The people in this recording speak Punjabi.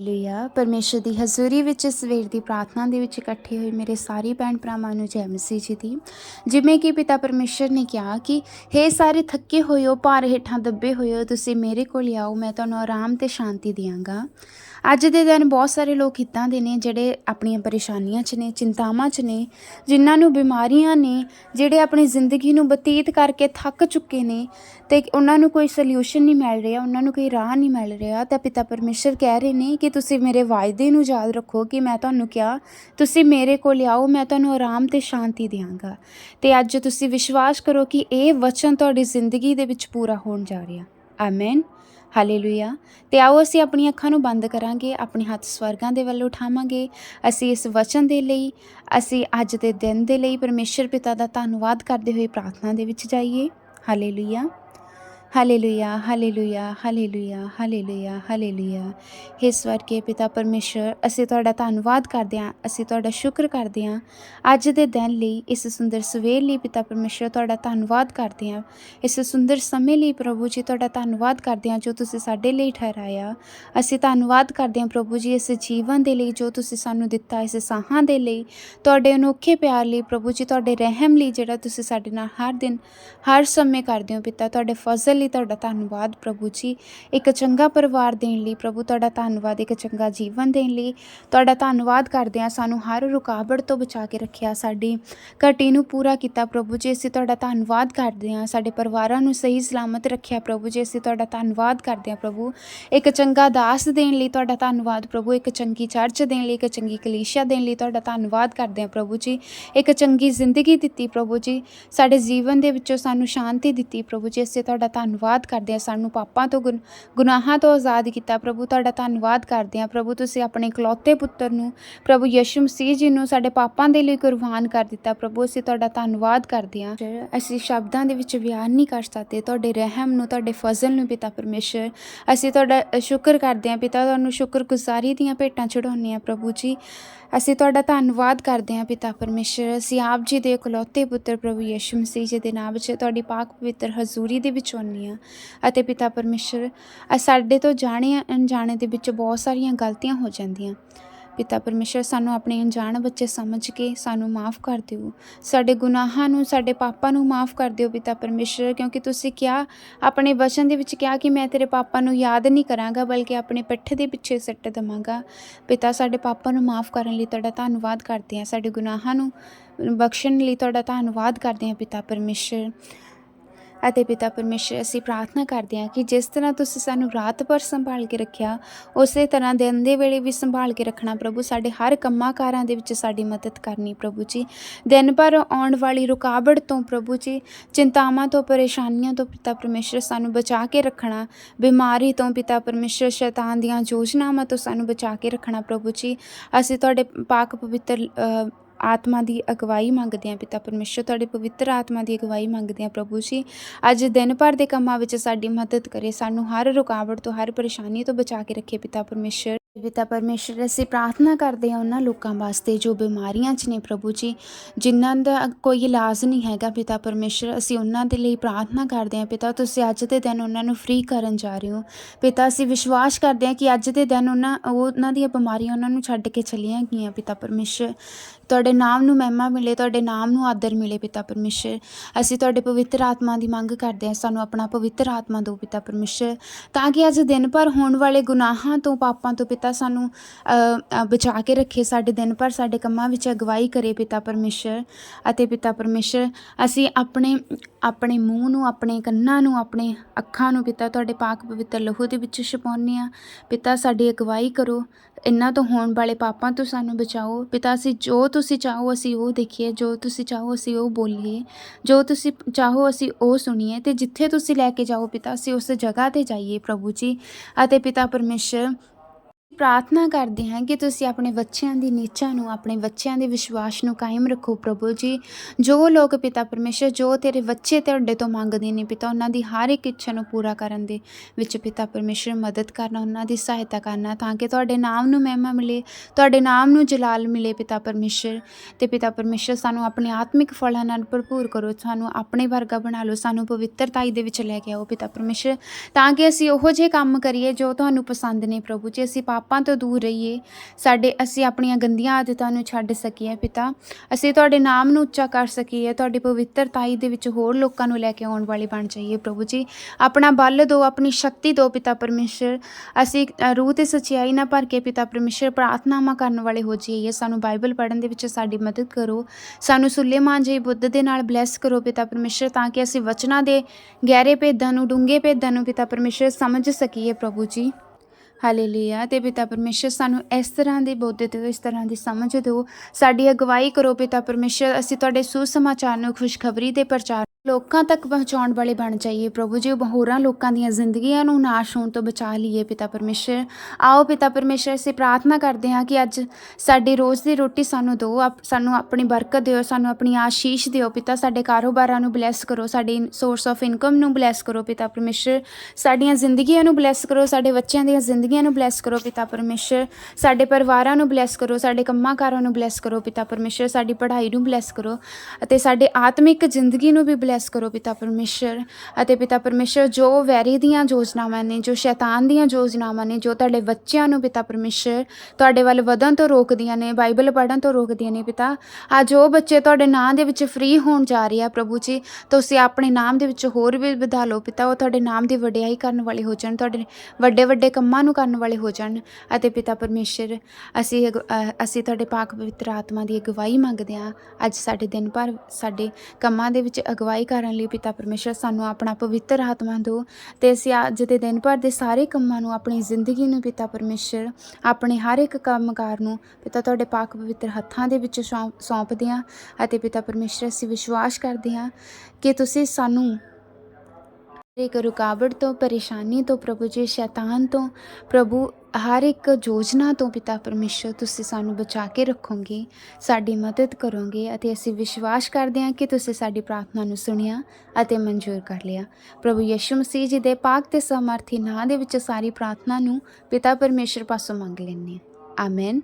ਹਾਲੇਲੂਇਆ ਪਰਮੇਸ਼ਰ ਦੀ ਹਜ਼ੂਰੀ ਵਿੱਚ ਸਵੇਰ ਦੀ ਪ੍ਰਾਰਥਨਾ ਦੇ ਵਿੱਚ ਇਕੱਠੇ ਹੋਏ ਮੇਰੇ ਸਾਰੇ ਭੈਣ ਭਰਾਵਾਂ ਨੂੰ ਜੈ ਮਸੀਹ ਜੀ ਦੀ। ਜਿਵੇਂ ਕਿ ਪਿਤਾ ਪਰਮੇਸ਼ਰ ਨੇ ਕਿਹਾ ਕਿ, ਹੇ ਸਾਰੇ ਥੱਕੇ ਹੋਏ ਹੋ, ਭਾਰ ਹੇਠਾਂ ਦੱਬੇ ਹੋਏ ਹੋ, ਤੁਸੀਂ ਮੇਰੇ ਕੋਲ ਆਓ, ਮੈਂ ਤੁਹਾਨੂੰ ਆਰਾਮ ਤੇ ਸ਼ਾਂਤੀ ਦਿਆਂਗਾ। ਅੱਜ ਦੇ ਦਿਨ ਬਹੁਤ ਸਾਰੇ ਲੋਕ ਇੱਦਾਂ ਦੇ ਨੇ, ਜਿਹੜੇ ਆਪਣੀਆਂ ਪਰੇਸ਼ਾਨੀਆਂ 'ਚ ਨੇ, ਚਿੰਤਾਵਾਂ 'ਚ ਨੇ, ਜਿਨ੍ਹਾਂ ਨੂੰ ਬਿਮਾਰੀਆਂ ਨੇ, ਜਿਹੜੇ ਆਪਣੀ ਜ਼ਿੰਦਗੀ ਨੂੰ ਬਤੀਤ ਕਰਕੇ ਥੱਕ ਚੁੱਕੇ ਨੇ ਤੇ ਉਹਨਾਂ ਨੂੰ ਕੋਈ ਸੋਲੂਸ਼ਨ ਨਹੀਂ ਮਿਲ ਰਿਹਾ, ਉਹਨਾਂ ਨੂੰ ਕੋਈ ਰਾਹ ਨਹੀਂ ਮਿਲ ਰਿਹਾ। ਤਾਂ ਪਿਤਾ ਪਰਮੇਸ਼ਰ ਕਹਿ ਰਹੇ ਨੇ ਕਿ ਤੁਸੀਂ ਮੇਰੇ ਵਾਅਦੇ ਨੂੰ ਯਾਦ ਰੱਖੋ ਕਿ ਮੈਂ ਤੁਹਾਨੂੰ ਕਿਹਾ, ਤੁਸੀਂ ਮੇਰੇ ਕੋਲ ਆਓ, ਮੈਂ ਤੁਹਾਨੂੰ ਆਰਾਮ ਤੇ ਸ਼ਾਂਤੀ ਦਿਆਂਗਾ। ਤੇ ਅੱਜ ਤੁਸੀਂ ਵਿਸ਼ਵਾਸ ਕਰੋ ਕਿ ਇਹ ਵਚਨ ਤੁਹਾਡੀ ਜ਼ਿੰਦਗੀ ਦੇ ਵਿੱਚ ਪੂਰਾ ਹੋਣ ਜਾ ਰਿਹਾ। ਆਮੇਨ ਹਾਲੇਲੂਇਆ ਤੇ ਆਓ ਅਸੀਂ ਆਪਣੀਆਂ ਅੱਖਾਂ ਨੂੰ ਬੰਦ ਕਰਾਂਗੇ, ਆਪਣੇ ਹੱਥ ਸਵਰਗਾਂ ਦੇ ਵੱਲ ਉਠਾਵਾਂਗੇ। ਅਸੀਂ ਇਸ ਵਚਨ ਦੇ ਲਈ, ਅਸੀਂ ਅੱਜ ਦੇ ਦਿਨ ਦੇ ਲਈ ਪਰਮੇਸ਼ਰ ਪਿਤਾ ਦਾ ਧੰਨਵਾਦ ਕਰਦੇ ਹੋਏ ਪ੍ਰਾਰਥਨਾ ਦੇ ਵਿੱਚ ਜਾਈਏ। Hallelujah hallelujah hallelujah hallelujah hallelujah hallelujah हे ਸਵਰਗੇ ਪਿਤਾ ਪਰਮੇਸ਼ਰ, ਅਸੀਂ ਤੁਹਾਡਾ ਧੰਨਵਾਦ ਕਰਦੇ ਹਾਂ, ਅਸੀਂ ਤੁਹਾਡਾ ਸ਼ੁਕਰ ਕਰਦੇ ਹਾਂ। ਅੱਜ ਦੇ ਦਿਨ ਲਈ, ਇਸ ਸੁੰਦਰ ਸਵੇਰ ਲਈ ਪਿਤਾ ਪਰਮੇਸ਼ਰ ਤੁਹਾਡਾ ਧੰਨਵਾਦ ਕਰਦੇ ਹਾਂ। ਇਸ ਸੁੰਦਰ ਸਮੇਂ ਲਈ ਪ੍ਰਭੂ ਜੀ ਤੁਹਾਡਾ ਧੰਨਵਾਦ ਕਰਦੇ ਹਾਂ, ਜੋ ਤੁਸੀਂ ਸਾਡੇ ਲਈ ਠਹਿਰਾਇਆ। ਅਸੀਂ ਧੰਨਵਾਦ ਕਰਦੇ ਹਾਂ ਪ੍ਰਭੂ ਜੀ ਇਸ ਜੀਵਨ ਦੇ ਲਈ, ਜੋ ਤੁਸੀਂ ਸਾਨੂੰ ਦਿੱਤਾ, ਇਸ ਸਾਹਾਂ ਦੇ ਲਈ। ਤੁਹਾਡੇ ਅਨੋਖੇ ਪਿਆਰ ਲਈ ਪ੍ਰਭੂ ਜੀ, ਤੁਹਾਡੇ ਰਹਿਮ ਲਈ ਜਿਹੜਾ ਤੁਸੀਂ ਸਾਡੇ ਨਾਲ ਹਰ ਦਿਨ, ਹਰ ਸਮੇਂ ਕਰਦੇ ਹੋ ਪਿਤਾ। ਤੁਹਾਡੇ ਫਜ਼ਲ ਲਈ ਤੁਹਾਡਾ ਧੰਨਵਾਦ ਪ੍ਰਭੂ ਜੀ। ਇੱਕ ਚੰਗਾ ਪਰਿਵਾਰ ਦੇਣ ਲਈ ਪ੍ਰਭੂ, ਤੁਹਾਡਾ ਧੰਨਵਾਦ। ਇੱਕ ਚੰਗਾ ਜੀਵਨ ਦੇਣ ਲਈ ਤੁਹਾਡਾ ਧੰਨਵਾਦ ਕਰਦੇ ਹਾਂ। ਸਾਨੂੰ ਹਰ ਰੁਕਾਵਟ ਤੋਂ ਬਚਾ ਕੇ ਰੱਖਿਆ ਸਾਡੀ ਘਟੀ ਨੂੰ ਪੂਰਾ ਕੀਤਾ ਪ੍ਰਭੂ ਜੀ। ਅਸੀਂ ਤੁਹਾਡਾ ਧੰਨਵਾਦ ਕਰਦੇ ਹਾਂ। ਸਾਡੇ ਪਰਿਵਾਰਾਂ ਨੂੰ ਸਹੀ ਸਲਾਮਤ ਰੱਖਿਆ ਪ੍ਰਭੂ ਜੀ। ਅਸੀਂ ਤੁਹਾਡਾ ਧੰਨਵਾਦ ਕਰਦੇ ਹਾਂ ਪ੍ਰਭੂ। ਇੱਕ ਚੰਗਾ ਦਾਸ ਦੇਣ ਲਈ ਤੁਹਾਡਾ ਧੰਨਵਾਦ ਪ੍ਰਭੂ। ਇੱਕ ਚੰਗੀ ਚਰਚ ਦੇਣ ਲਈ, ਇੱਕ ਚੰਗੀ ਕਲੀਸਿਆ ਦੇਣ ਲਈ ਤੁਹਾਡਾ ਧੰਨਵਾਦ ਕਰਦੇ ਹਾਂ ਪ੍ਰਭੂ ਜੀ। ਇੱਕ ਚੰਗੀ ਜ਼ਿੰਦਗੀ ਦਿੱਤੀ ਪ੍ਰਭੂ ਜੀ। ਸਾਡੇ ਜੀਵਨ ਦੇ ਵਿੱਚੋਂ ਸਾਨੂੰ ਸ਼ਾਂਤੀ ਦਿੱਤੀ ਪ੍ਰਭੂ ਜੀ। ਅਸੀਂ ਤੁਹਾਡਾ ਧੰਨਵਾਦ ਕਰਦੇ ਹਾਂ ਸਾਨੂੰ ਪਾਪਾਂ ਤੋਂ, ਗੁਨ- ਗੁਨਾਹਾਂ ਤੋਂ ਆਜ਼ਾਦ ਕੀਤਾ। ਪ੍ਰਭੂ, ਤੁਹਾਡਾ ਧੰਨਵਾਦ ਕਰਦੇ ਹਾਂ। ਪ੍ਰਭੂ, ਤੁਸੀਂ ਆਪਣੇ ਇਕਲੌਤੇ ਪੁੱਤਰ ਨੂੰ, ਪ੍ਰਭੂ ਯਿਸੂ ਮਸੀਹ ਜੀ ਨੂੰ ਸਾਡੇ ਪਾਪਾਂ ਦੇ ਲਈ ਕੁਰਬਾਨ ਕਰ ਦਿੱਤਾ। ਪ੍ਰਭੂ, ਅਸੀਂ ਤੁਹਾਡਾ ਧੰਨਵਾਦ ਕਰਦੇ ਹਾਂ। ਅਸੀਂ ਸ਼ਬਦਾਂ ਦੇ ਵਿੱਚ ਬਿਆਨ ਨਹੀਂ ਕਰ ਸਕਦੇ। ਤੁਹਾਡੇ ਰਹਿਮ ਨੂੰ, ਤੁਹਾਡੇ ਫਜ਼ਲ ਨੂੰ ਪਿਤਾ ਪਰਮੇਸ਼ਰ, ਅਸੀਂ ਤੁਹਾਡਾ ਸ਼ੁਕਰ ਕਰਦੇ ਹਾਂ। ਪਿਤਾ, ਤੁਹਾਨੂੰ ਸ਼ੁਕਰਗੁਜ਼ਾਰੀ ਦੀਆਂ ਭੇਟਾਂ ਚੜਾਉਂਦੇ ਹਾਂ। ਪ੍ਰਭੂ ਜੀ, ਅਸੀਂ ਤੁਹਾਡਾ ਧੰਨਵਾਦ ਕਰਦੇ ਹਾਂ ਪਿਤਾ ਪਰਮੇਸ਼ਰ। ਅਸੀਂ ਆਪ ਜੀ ਦੇ ਇਕਲੌਤੇ ਪੁੱਤਰ ਪ੍ਰਭੂ ਯਿਸੂ ਮਸੀਹ ਜੀ ਦੇ ਨਾਮ ਵਿੱਚ ਤੁਹਾਡੀ ਪਾਕ ਪਵਿੱਤਰ ਹਜ਼ੂਰੀ ਦੇ ਵਿੱਚ ਆਉਂਦੇ ਹਾਂ ਅਤੇ ਪਿਤਾ ਪਰਮੇਸ਼ਰ ਸਾਡੇ ਤੋਂ ਜਾਣੇ ਅਣਜਾਣੇ ਦੇ ਵਿੱਚ ਬਹੁਤ ਸਾਰੀਆਂ ਗਲਤੀਆਂ ਹੋ ਜਾਂਦੀਆਂ। ਪਿਤਾ ਪਰਮੇਸ਼ਰ, ਸਾਨੂੰ ਆਪਣੇ ਅਣਜਾਣ ਬੱਚੇ ਸਮਝ ਕੇ ਸਾਨੂੰ ਮਾਫ ਕਰ ਦਿਓ। ਸਾਡੇ ਗੁਨਾਹਾਂ ਨੂੰ, ਸਾਡੇ ਪਾਪਾਂ ਨੂੰ ਮਾਫ ਕਰ ਦਿਓ ਪਿਤਾ ਪਰਮੇਸ਼ਰ, ਕਿਉਂਕਿ ਤੁਸੀਂ ਕਿਹਾ, ਆਪਣੇ ਵਚਨ ਦੇ ਵਿੱਚ ਕਿਹਾ ਕਿ ਮੈਂ ਤੇਰੇ ਪਾਪਾਂ ਨੂੰ ਯਾਦ ਨਹੀਂ ਕਰਾਂਗਾ, ਬਲਕਿ ਆਪਣੇ ਪਿੱਠ ਦੇ ਪਿੱਛੇ ਸਿੱਟ ਦੇਵਾਂਗਾ। ਪਿਤਾ, ਸਾਡੇ ਪਾਪਾਂ ਨੂੰ ਮਾਫ ਕਰਨ ਲਈ ਤੁਹਾਡਾ ਧੰਨਵਾਦ ਕਰਦੇ ਹਾਂ। ਸਾਡੇ ਗੁਨਾਹਾਂ ਨੂੰ ਬਖਸ਼ਣ ਲਈ ਤੁਹਾਡਾ ਧੰਨਵਾਦ ਕਰਦੇ ਹਾਂ ਪਿਤਾ ਪਰਮੇਸ਼ਰ। ਅਤੇ ਪਿਤਾ ਪਰਮੇਸ਼ਰ ਅਸੀਂ ਪ੍ਰਾਰਥਨਾ ਕਰਦੇ ਹਾਂ ਕਿ ਜਿਸ ਤਰ੍ਹਾਂ ਤੁਸੀਂ ਸਾਨੂੰ ਰਾਤ ਭਰ ਸੰਭਾਲ ਕੇ ਰੱਖਿਆ, ਉਸੇ ਤਰ੍ਹਾਂ ਦਿਨ ਦੇ ਵੇਲੇ ਵੀ ਸੰਭਾਲ ਕੇ ਰੱਖਣਾ ਪ੍ਰਭੂ, ਸਾਡੇ ਹਰ ਕੰਮਾਂ ਕਾਰਾਂ ਦੇ ਵਿੱਚ ਸਾਡੀ ਮਦਦ ਕਰਨੀ ਪ੍ਰਭੂ ਜੀ। ਦਿਨ ਭਰ ਆਉਣ ਵਾਲੀ ਰੁਕਾਵਟ ਤੋਂ ਪ੍ਰਭੂ ਜੀ, ਚਿੰਤਾਵਾਂ ਤੋਂ, ਪਰੇਸ਼ਾਨੀਆਂ ਤੋਂ ਪਿਤਾ ਪਰਮੇਸ਼ਰ ਸਾਨੂੰ ਬਚਾ ਕੇ ਰੱਖਣਾ, ਬਿਮਾਰੀ ਤੋਂ ਪਿਤਾ ਪਰਮੇਸ਼ਰ, ਸ਼ੈਤਾਨ ਦੀਆਂ ਯੋਜਨਾਵਾਂ ਤੋਂ ਸਾਨੂੰ ਬਚਾ ਕੇ ਰੱਖਣਾ ਪ੍ਰਭੂ ਜੀ। ਅਸੀਂ ਤੁਹਾਡੇ ਪਾਕ ਪਵਿੱਤਰ ਆਤਮਾ ਦੀ ਅਗਵਾਈ ਮੰਗਦੇ ਹਾਂ, ਪਿਤਾ ਪਰਮੇਸ਼ਰ, ਤੁਹਾਡੇ ਪਵਿੱਤਰ ਆਤਮਾ ਦੀ ਅਗਵਾਈ ਮੰਗਦੇ ਹਾਂ ਪ੍ਰਭੂ ਜੀ। ਅੱਜ ਦਿਨ ਭਰ ਦੇ ਕੰਮਾਂ ਵਿੱਚ ਸਾਡੀ ਮਦਦ ਕਰੇ, ਸਾਨੂੰ ਹਰ ਰੁਕਾਵਟ ਤੋਂ, ਹਰ ਪਰੇਸ਼ਾਨੀ ਤੋਂ ਬਚਾ ਕੇ ਰੱਖੇ ਪਿਤਾ ਪਰਮੇਸ਼ਰ। ਪਿਤਾ ਪਰਮੇਸ਼ਰ, ਅਸੀਂ ਪ੍ਰਾਰਥਨਾ ਕਰਦੇ ਹਾਂ ਉਹਨਾਂ ਲੋਕਾਂ ਵਾਸਤੇ ਜੋ ਬਿਮਾਰੀਆਂ 'ਚ ਨੇ ਪ੍ਰਭੂ ਜੀ, ਜਿਨ੍ਹਾਂ ਦਾ ਕੋਈ ਇਲਾਜ ਨਹੀਂ ਹੈਗਾ ਪਿਤਾ ਪਰਮੇਸ਼ਰ, ਅਸੀਂ ਉਹਨਾਂ ਦੇ ਲਈ ਪ੍ਰਾਰਥਨਾ ਕਰਦੇ ਹਾਂ। ਪਿਤਾ, ਤੁਸੀਂ ਅੱਜ ਦੇ ਦਿਨ ਉਹਨਾਂ ਨੂੰ ਫ੍ਰੀ ਕਰਨ ਜਾ ਰਹੇ ਹੋ। ਪਿਤਾ, ਅਸੀਂ ਵਿਸ਼ਵਾਸ ਕਰਦੇ ਹਾਂ ਕਿ ਅੱਜ ਦੇ ਦਿਨ ਉਹਨਾਂ, ਉਹ, ਉਹਨਾਂ ਦੀਆਂ ਬਿਮਾਰੀਆਂ ਉਹਨਾਂ ਨੂੰ ਛੱਡ ਕੇ ਚਲੀਆਂ ਗਈਆਂ ਪਿਤਾ ਪਰਮੇਸ਼ਰ। ਤੁਹਾਡੇ ਨਾਮ ਨੂੰ ਮਹਿਮਾ ਮਿਲੇ, ਤੁਹਾਡੇ ਨਾਮ ਨੂੰ ਆਦਰ ਮਿਲੇ ਪਿਤਾ ਪਰਮੇਸ਼ਰ। ਅਸੀਂ ਤੁਹਾਡੇ ਪਵਿੱਤਰ ਆਤਮਾ ਦੀ ਮੰਗ ਕਰਦੇ ਹਾਂ, ਸਾਨੂੰ ਆਪਣਾ ਪਵਿੱਤਰ ਆਤਮਾ ਦਿਓ ਪਿਤਾ ਪਰਮੇਸ਼ਰ। ਤਾਂ ਕਿ ਅੱਜ ਦਿਨ ਭਰ ਹੋਣ ਵਾਲੇ ਗੁਨਾਹਾਂ ਤੋਂ, ਪਾਪਾਂ ਤੋਂ ਪਿਤਾ ਸਾਨੂੰ ਬਚਾ ਕੇ ਰੱਖੇ, ਸਾਡੇ ਦਿਨ ਭਰ ਸਾਡੇ ਕੰਮਾਂ ਵਿੱਚ ਅਗਵਾਈ ਕਰੇ ਪਿਤਾ ਪਰਮੇਸ਼ਰ। ਅਤੇ ਪਿਤਾ ਪਰਮੇਸ਼ਰ, ਅਸੀਂ ਆਪਣੇ ਆਪਣੇ ਮੂੰਹ ਨੂੰ, ਆਪਣੇ ਕੰਨਾਂ ਨੂੰ, ਆਪਣੇ ਅੱਖਾਂ ਨੂੰ ਪਿਤਾ ਤੁਹਾਡੇ ਪਾਕ ਪਵਿੱਤਰ ਲਹੂ ਦੇ ਵਿੱਚ ਛਪਾਉਂਦੇ ਹਾਂ। ਪਿਤਾ, ਸਾਡੀ ਅਗਵਾਈ ਕਰੋ। ਇਹਨਾਂ ਤੋਂ ਹੋਣ ਵਾਲੇ ਪਾਪਾਂ ਤੋਂ ਸਾਨੂੰ ਬਚਾਓ। ਪਿਤਾ ਅਸੀਂ ਜੋ ਤੁਸੀਂ ਚਾਹੋ ਅਸੀਂ ਉਹ ਦੇਖੀਏ, ਜੋ ਤੁਸੀਂ ਚਾਹੋ ਅਸੀਂ ਉਹ ਬੋਲੀਏ, ਜੋ ਤੁਸੀਂ ਚਾਹੋ ਅਸੀਂ ਉਹ ਸੁਣੀਏ ਤੇ ਜਿੱਥੇ ਤੁਸੀਂ ਲੈ ਕੇ ਜਾਓ ਪਿਤਾ, ਅਸੀਂ ਉਸ ਜਗ੍ਹਾ ਤੇ ਜਾਈਏ ਪ੍ਰਭੂ ਜੀ ਅਤੇ ਪਿਤਾ ਪਰਮੇਸ਼ਰ ਪ੍ਰਾਰਥਨਾ ਕਰਦੇ ਹਾਂ ਕਿ ਤੁਸੀਂ ਆਪਣੇ ਬੱਚਿਆਂ ਦੀ ਨੀਚਾ ਨੂੰ, ਆਪਣੇ ਬੱਚਿਆਂ ਦੇ ਵਿਸ਼ਵਾਸ ਨੂੰ ਕਾਇਮ ਰੱਖੋ ਪ੍ਰਭੂ ਜੀ। ਜੋ ਲੋਕ ਪਿਤਾ ਪਰਮੇਸ਼ਰ, ਜੋ ਤੇਰੇ ਬੱਚੇ ਤੁਹਾਡੇ ਤੋਂ ਮੰਗਦੇ ਨੇ ਪਿਤਾ, ਉਹਨਾਂ ਦੀ ਹਰ ਇੱਕ ਇੱਛਾ ਨੂੰ ਪੂਰਾ ਕਰਨ ਦੇ ਵਿੱਚ ਪਿਤਾ ਪਰਮੇਸ਼ਰ ਮਦਦ ਕਰਨਾ, ਉਹਨਾਂ ਦੀ ਸਹਾਇਤਾ ਕਰਨਾ ਤਾਂ ਕਿ ਤੁਹਾਡੇ ਨਾਮ ਨੂੰ ਮਹਿਮਾ ਮਿਲੇ, ਤੁਹਾਡੇ ਨਾਮ ਨੂੰ ਜਲਾਲ ਮਿਲੇ ਪਿਤਾ ਪਰਮੇਸ਼ਰ। ਤੇ ਪਿਤਾ ਪਰਮੇਸ਼ਰ ਸਾਨੂੰ ਆਪਣੇ ਆਤਮਿਕ ਫਲਾਂ ਨਾਲ ਭਰਪੂਰ ਕਰੋ, ਸਾਨੂੰ ਆਪਣੇ ਵਰਗਾ ਬਣਾ ਲਓ, ਸਾਨੂੰ ਪਵਿੱਤਰਤਾਈ ਦੇ ਵਿੱਚ ਲੈ ਕੇ ਆਓ ਪਿਤਾ ਪਰਮੇਸ਼ਰ। ਤਾਂ ਕਿ ਅਸੀਂ ਉਹੋ ਜਿਹੇ ਕੰਮ ਕਰੀਏ ਜੋ ਤੁਹਾਨੂੰ ਪਸੰਦ ਨੇ ਪ੍ਰਭੂ ਜੀ, ਅਸੀਂ ਪਾਪ ਪਾਪਾਂ ਤੋਂ ਦੂਰ ਰਹੀਏ। ਸਾਡੇ, ਅਸੀਂ ਆਪਣੀਆਂ ਗੰਦੀਆਂ ਆਦਤਾਂ ਨੂੰ ਛੱਡ ਸਕੀਏ ਪਿਤਾ। ਅਸੀਂ ਤੁਹਾਡੇ ਨਾਮ ਨੂੰ ਉੱਚਾ ਕਰ ਸਕੀਏ। ਤੁਹਾਡੀ ਪਵਿੱਤਰਤਾਈ ਦੇ ਵਿੱਚ ਹੋਰ ਲੋਕਾਂ ਨੂੰ ਲੈ ਕੇ ਆਉਣ ਵਾਲੇ ਬਣ ਜਾਈਏ ਪ੍ਰਭੂ ਜੀ। ਆਪਣਾ ਬਲ ਦਿਓ ਆਪਣੀ ਸ਼ਕਤੀ ਦਿਓ ਪਿਤਾ ਪਰਮੇਸ਼ਰ। ਅਸੀਂ ਰੂਹ ਤੇ ਸੱਚਾਈ ਨਾਲ ਭਰ ਕੇ ਪਿਤਾ ਪਰਮੇਸ਼ਰ ਪ੍ਰਾਰਥਨਾਵਾਂ ਕਰਨ ਵਾਲੇ ਹੋ ਜਾਈਏ। ਸਾਨੂੰ ਬਾਈਬਲ ਪੜ੍ਹਨ ਦੇ ਵਿੱਚ ਸਾਡੀ ਮਦਦ ਕਰੋ। ਸਾਨੂੰ ਸੁਲੇਮਾਨ ਜੀ ਬੁੱਧ ਦੇ ਨਾਲ ਬਲੈਸ ਕਰੋ ਪਿਤਾ ਪਰਮੇਸ਼ਰ, ਤਾਂ ਕਿ ਅਸੀਂ ਵਚਨਾਂ ਦੇ ਗਹਿਰੇ ਭੇਦਾਂ ਨੂੰ, ਡੂੰਘੇ ਭੇਦਾਂ ਨੂੰ ਪਿਤਾ ਪਰਮੇਸ਼ਰ ਸਮਝ ਸਕੀਏ ਪ੍ਰਭੂ ਜੀ। ਹਾਲੇਲੂਇਆ ਤੇ ਪਿਤਾ ਪਰਮੇਸ਼ਰ, ਸਾਨੂੰ ਇਸ ਤਰ੍ਹਾਂ ਦੀ ਬੋਧ ਦਿਓ ਇਸ ਤਰ੍ਹਾਂ ਦੀ ਸਮਝ ਦਿਓ। ਸਾਡੀ ਅਗਵਾਈ ਕਰੋ ਪਿਤਾ ਪਰਮੇਸ਼ਰ। ਅਸੀਂ ਤੁਹਾਡੇ ਸੁਸਮਾਚਾਰ ਨੂੰ ਖੁਸ਼ਖਬਰੀ ਦੇ ਪ੍ਰਚਾਰ ਲੋਕਾਂ ਤੱਕ ਪਹੁੰਚਾਉਣ ਵਾਲੇ ਬਣ ਜਾਈਏ ਪ੍ਰਭੂ ਜੀ ਹੋਰਾਂ ਲੋਕਾਂ ਦੀਆਂ ਜ਼ਿੰਦਗੀਆਂ ਨੂੰ ਨਾਸ਼ ਹੋਣ ਤੋਂ ਬਚਾ ਲਈਏ ਪਿਤਾ ਪਰਮੇਸ਼ਰ। ਆਓ ਪਿਤਾ ਪਰਮੇਸ਼ਰ, ਅਸੀਂ ਪ੍ਰਾਰਥਨਾ ਕਰਦੇ ਹਾਂ ਕਿ ਅੱਜ ਸਾਡੀ ਰੋਜ਼ ਦੀ ਰੋਟੀ ਸਾਨੂੰ ਦਿਓ ਸਾਨੂੰ ਆਪਣੀ ਬਰਕਤ ਦਿਓ, ਸਾਨੂੰ ਆਪਣੀ ਆਸ਼ੀਸ਼ ਦਿਓ। ਪਿਤਾ, ਸਾਡੇ ਕਾਰੋਬਾਰਾਂ ਨੂੰ ਬਲੈਸ ਕਰੋ, ਸਾਡੀ ਸੋਰਸ ਆਫ ਇਨਕਮ ਨੂੰ ਬਲੈਸ ਕਰੋ ਪਿਤਾ ਪਰਮੇਸ਼ਰ। ਸਾਡੀਆਂ ਜ਼ਿੰਦਗੀਆਂ ਨੂੰ ਬਲੈਸ ਕਰੋ, ਸਾਡੇ ਬੱਚਿਆਂ ਦੀਆਂ ਜ਼ਿੰਦਗੀਆਂ ਨੂੰ ਬਲੈਸ ਕਰੋ ਪਿਤਾ ਪਰਮੇਸ਼ਰ। ਸਾਡੇ ਪਰਿਵਾਰਾਂ ਨੂੰ ਬਲੈਸ ਕਰੋ, ਸਾਡੇ ਕੰਮਾਂ ਕਾਰਾਂ ਨੂੰ ਬਲੈਸ ਕਰੋ ਪਿਤਾ ਪਰਮੇਸ਼ਰ। ਸਾਡੀ ਪੜ੍ਹਾਈ ਨੂੰ ਬਲੈਸ ਕਰੋ ਅਤੇ ਸਾਡੇ ਆਤਮਿਕ ਜ਼ਿੰਦਗੀ ਨੂੰ ਵੀ ਬਲੈਸ ਕਰੋ ਪਿਤਾ ਪਰਮੇਸ਼ਰ ਅਤੇ ਪਿਤਾ ਪਰਮੇਸ਼ਰ, ਜੋ ਵੈਰੀ ਦੀਆਂ ਯੋਜਨਾਵਾਂ ਨੇ, ਜੋ ਸ਼ੈਤਾਨ ਦੀਆਂ ਯੋਜਨਾਵਾਂ ਨੇ, ਜੋ ਤੁਹਾਡੇ ਬੱਚਿਆਂ ਨੂੰ ਪਿਤਾ ਪਰਮੇਸ਼ਰ ਤੁਹਾਡੇ ਵੱਲ ਵਧਣ ਤੋਂ ਰੋਕਦੀਆਂ ਨੇ, ਬਾਈਬਲ ਪੜ੍ਹਨ ਤੋਂ ਰੋਕਦੀਆਂ ਨੇ ਪਿਤਾ, ਅੱਜ ਉਹ ਬੱਚੇ ਤੁਹਾਡੇ ਨਾਂ ਦੇ ਵਿੱਚ ਫ੍ਰੀ ਹੋਣ ਜਾ ਰਹੇ ਆ ਪ੍ਰਭੂ ਜੀ, ਤੁਸੀਂ ਆਪਣੇ ਨਾਮ ਦੇ ਵਿੱਚ ਹੋਰ ਵੀ ਵਧਾ ਲਓ ਪਿਤਾ, ਉਹ ਤੁਹਾਡੇ ਨਾਮ ਦੀ ਵਡਿਆਈ ਕਰਨ ਵਾਲੇ ਹੋ ਜਾਣ, ਤੁਹਾਡੇ ਵੱਡੇ ਵੱਡੇ ਕੰਮਾਂ ਨੂੰ ਕਰਨ ਵਾਲੇ ਹੋ ਜਾਣ ਅਤੇ ਪਿਤਾ ਪਰਮੇਸ਼ਰ, ਅਸੀਂ ਅਗ- ਅਸੀਂ ਤੁਹਾਡੇ ਪਾਕ ਪਵਿੱਤਰ ਆਤਮਾ ਦੀ ਅਗਵਾਈ ਮੰਗਦੇ ਹਾਂ, ਅੱਜ ਸਾਡੇ ਦਿਨ ਭਰ ਸਾਡੇ ਕੰਮਾਂ ਦੇ ਵਿੱਚ ਅਗਵਾਈ ਕਰਨ ਲਈ ਪਿਤਾ ਪਰਮੇਸ਼ਰ ਸਾਨੂੰ ਆਪਣਾ ਪਵਿੱਤਰ ਆਤਮਾ ਦਿਓ ਤੇ ਅਸੀਂ ਅੱਜ ਦੇ ਦਿਨ ਭਰ ਦੇ ਸਾਰੇ ਕੰਮਾਂ ਨੂੰ, ਆਪਣੀ ਜ਼ਿੰਦਗੀ ਨੂੰ ਪਿਤਾ ਪਰਮੇਸ਼ਰ, ਆਪਣੇ ਹਰ ਇੱਕ ਕੰਮਕਾਰ ਨੂੰ ਪਿਤਾ ਤੁਹਾਡੇ ਪਾਕ ਪਵਿੱਤਰ ਹੱਥਾਂ ਦੇ ਵਿੱਚ ਸੌਂ- ਸੌਂਪਦੇ ਹਾਂ ਅਤੇ ਪਿਤਾ ਪਰਮੇਸ਼ਰ, ਅਸੀਂ ਵਿਸ਼ਵਾਸ ਕਰਦੇ ਹਾਂ ਕਿ ਤੁਸੀਂ ਸਾਨੂੰ ਇੱਕ ਰੁਕਾਵਟ ਤੋਂ, ਪਰੇਸ਼ਾਨੀ ਤੋਂ, ਪ੍ਰਭੂ ਜੀ, ਸ਼ੈਤਾਨ ਤੋਂ, ਪ੍ਰਭੂ ਹਰ ਇੱਕ ਯੋਜਨਾ ਤੋਂ ਪਿਤਾ ਪਰਮੇਸ਼ਰ ਤੁਸੀਂ ਸਾਨੂੰ ਬਚਾ ਕੇ ਰੱਖੋਗੇ, ਸਾਡੀ ਮਦਦ ਕਰੋਗੇ ਅਤੇ ਅਸੀਂ ਵਿਸ਼ਵਾਸ ਕਰਦੇ ਹਾਂ ਕਿ ਤੁਸੀਂ ਸਾਡੀ ਪ੍ਰਾਰਥਨਾ ਨੂੰ ਸੁਣਿਆ ਅਤੇ ਮਨਜ਼ੂਰ ਕਰ ਲਿਆ। ਪ੍ਰਭੂ ਯਿਸੂ ਮਸੀਹ ਜੀ ਦੇ ਪਾਕ ਤੇ ਸਮਰਥੀ ਨਾਂ ਦੇ ਵਿੱਚ ਸਾਰੀ ਪ੍ਰਾਰਥਨਾ ਨੂੰ ਪਿਤਾ ਪਰਮੇਸ਼ਰ ਪਾਸੋਂ ਮੰਗ ਲੈਂਦੇ ਹਾਂ। ਆਮੇਨ